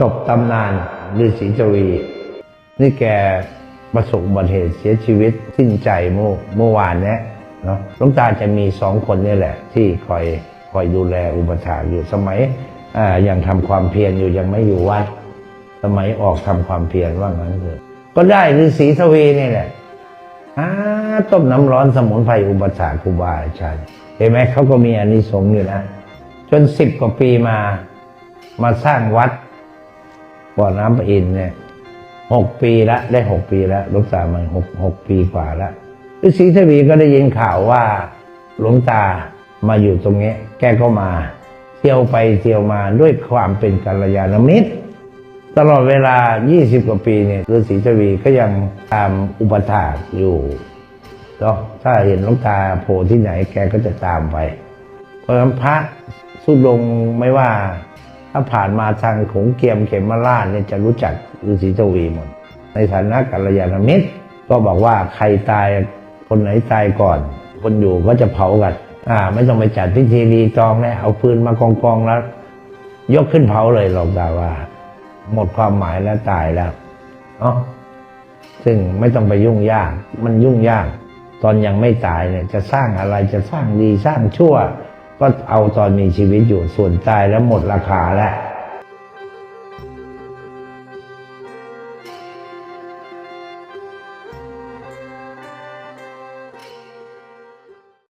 จบตำนานฤาษีจวี นี่แกประสบอุบัติเหตุเสียชีวิตสิ้นใจเมื่อเมื่อวานเนี้ยเนาะหลวงตาจะมีสองคนนี่แหละ ที่คอยคอยดูแลอุปถากอยู่สมัยอ่ายังทำความเพียรอยู่ยังไม่อยู่วัด สมัยออกทำความเพียรว่างั้นเถอะก็ได้ฤาษีทวีนี่แหละอ่าต้มน้ำร้อนสมุนไพรอุปถากครูบาอาจารย์เห็นไหมเขาก็มีอานิสงส์อยู่นะ จนสิบกว่าปีมามาสร้างวัด บ่อน้ำประอินเนี่ยหกปีละได้หกปีแล้วหลวงตามาหกหกปีกว่าแล้วฤาษีทวีก็ได้ยินข่าวว่าหลวงตามาอยู่ตรงนี้ แกก็มา เที่ยวไปเที่ยวมาด้วยความเป็นกัลยาณมิตร ตลอดเวลา 20 กว่าปีเนี่ยฤาษีทวีก็ยังตามอุปถาอยู่เนาะถ้าเห็นหลวงตาโผล่ที่ไหนแกก็จะตามไป เพราะฉะนั้นพระสุดลงไม่ว่า ถ้าผ่านมาทางขงเกียมเขมราชเนี่ยจะรู้จักฤาษีทวีหมด ในฐานะกัลยาณมิตร ก็บอกว่าใครตายคนไหนตายก่อน คนอยู่ก็จะเผากันอ่า ไม่ต้องไปจัดพิธีรีตองแล้วเอาปืนมากองกองแล้ว ยกขึ้นเผาเลยหรอกดาว่า หมดความหมายแล้วตายแล้วเนาะซึ่งไม่ต้องไปยุ่งยาก มันยุ่งยาก ตอนยังไม่ตายเนี่ย จะสร้างอะไรจะสร้างดีสร้างชั่ว ก็เอาตอนมีชีวิตอยู่ส่วนตายแล้วหมดราคาแล้ว